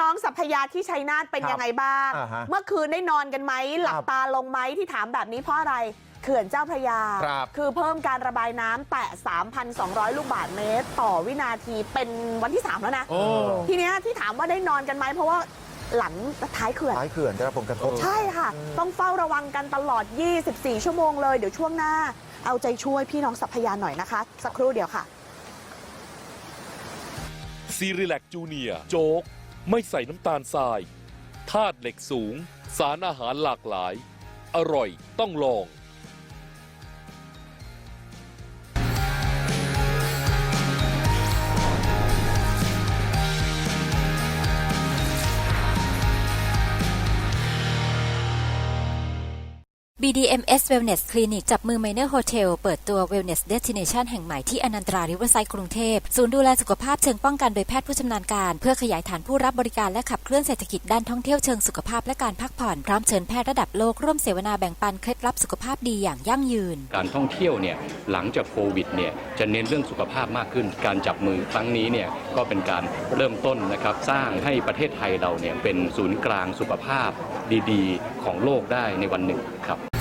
น้องสัพยาที่ชัยนาทเป็นครับยังไงบ้างอ่าฮะเมื่อคืนได้นอนกันไหมหลับครับตาลงไหมที่ถามแบบนี้เพราะอะไรเขื่อนเจ้าพระยาครับอเพิ่มการระบายน้ำแตะ 3,200 ลูกบาศก์เมตร ต่อวินาทีเป็นวันที่ 3 แล้วนะโอ้ทีเนี้ยที่ถามว่าได้นอนกันไหมเพราะว่าหลังท้ายเขื่อนท้ายเขื่อนได้รับผลกระทบ ใช่ค่ะ ต้องเฝ้าระวังกันตลอด 24 ชั่วโมงเลย เดี๋ยวช่วงหน้า เอาใจช่วยพี่น้องสัพยาหน่อยนะคะ สักครู่เดียวค่ะซีรีแลกจูเนียโจ๊ก ไม่ใส่น้ำตาลทรายธาตุเหล็กสูง สารอาหารหลากหลาย อร่อยต้องลอง BDMS Wellness Clinic จับมือ Minor Hotel เปิดตัว Wellness Destination แห่งใหม่ที่อนันตราริเวอร์ไซด์กรุงเทพ ศูนย์ดูแลสุขภาพเชิงป้องกันโดยแพทย์ผู้ชำนาญการ เพื่อขยายฐานผู้รับบริการและขับเคลื่อนเศรษฐกิจด้านท่องเที่ยวเชิงสุขภาพและการพักผ่อน พร้อมเชิญแพทย์ระดับโลกร่วมเสวนาแบ่งปันเคล็ดลับสุขภาพดีอย่างยั่งยืน การท่องเที่ยวเนี่ยหลังจากโควิดเนี่ยจะเน้นเรื่องสุขภาพมากขึ้น การจับมือครั้งนี้เนี่ยก็เป็นการเริ่มต้นนะครับสร้างให้ประเทศไทยเราเนี่ยเป็นศูนย์กลางสุขภาพดี ๆ ของโลกได้ในวันหนึ่งครับ